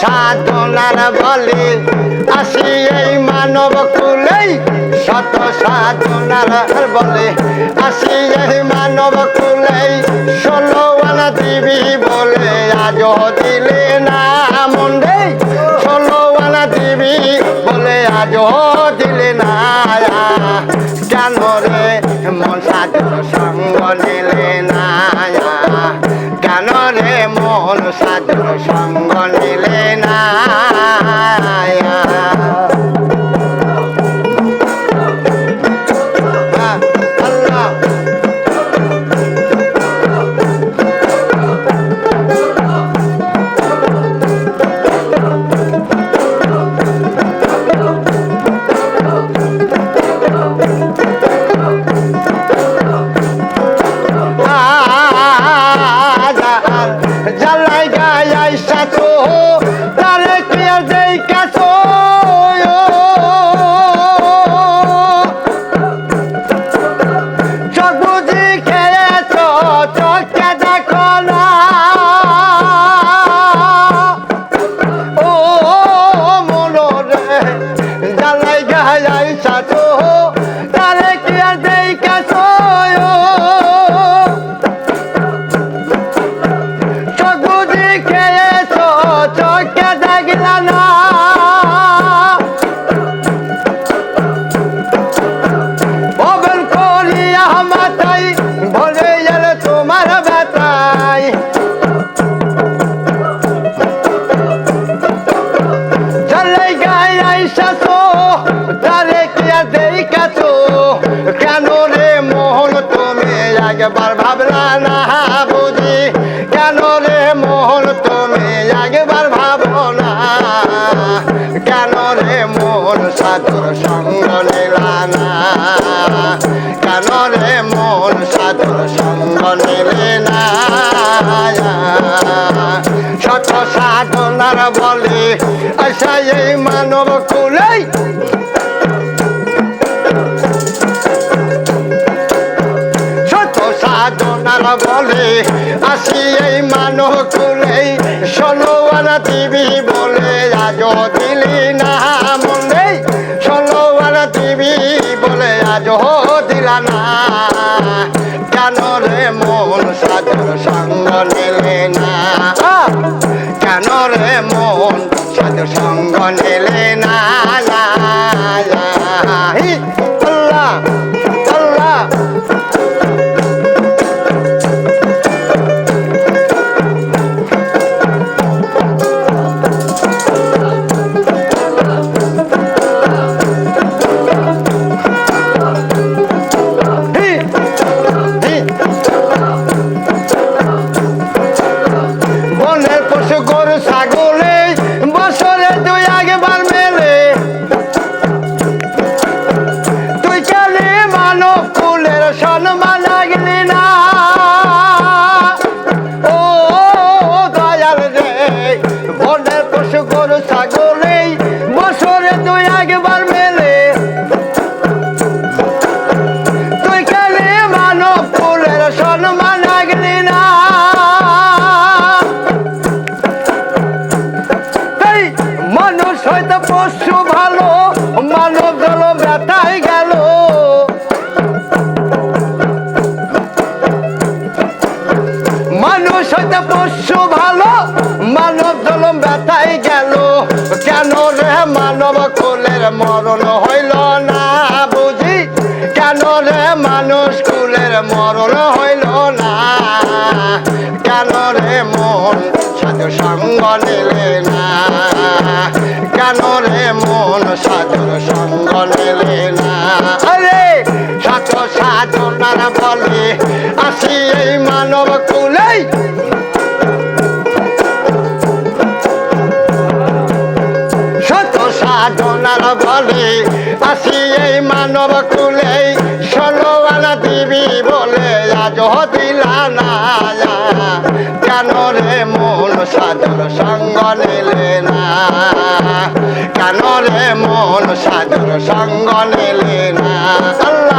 সাধনার বলে আসি এই মানব কুলেই। শত সাধনার বলে আসি এই মানব কুলেই। ষোলো আনা দিবি বলে আজ দিলে না মন্ডে ষোলো আনা দিবি বলে আজ দিলে না। কেন রে মন সাধুর সঙ্গ নিলে না? কেন রে মন সাধুর সঙ্গ আইসাছো তারে কি আর দেরি কাছো? কেন রে মোহন তুমি একবার ভাবলা না? আশা এই মানব কুলেই। সাধনার বলে আসি এই মানব কুলেই। ষোলো আনা দিবি বলে আজ দিলি না মনে ষোলো আনা দিবি বলে আজ দিলা না। কেন রে মন সাধুর সঙ্গ নিলে না? সঙ্গ হয়তো পশু ভালো, মানব জল ব্যথায় গেল। মানুষ হয়তো পশু ভালো, মানব জলম ব্যথায় গেল। কেন রে মানব কুলের মরণ হইল না বুঝি? কেন রে মানুষ কুলের মরণ হইল না? কেন রে মন সাধু সঙ্গ নিলে না। কেন রে মন সাধুর সঙ্গ নিলে না? আরে সাত সাধনার বলে আসি এই মানব কুলেই। শত সাধনার বলে আসি এই মানব কুলে সাধুর সঙ্গ নিলে না। কেন রে মন সাধুর সঙ্গ নিলে না। আল্লাহ।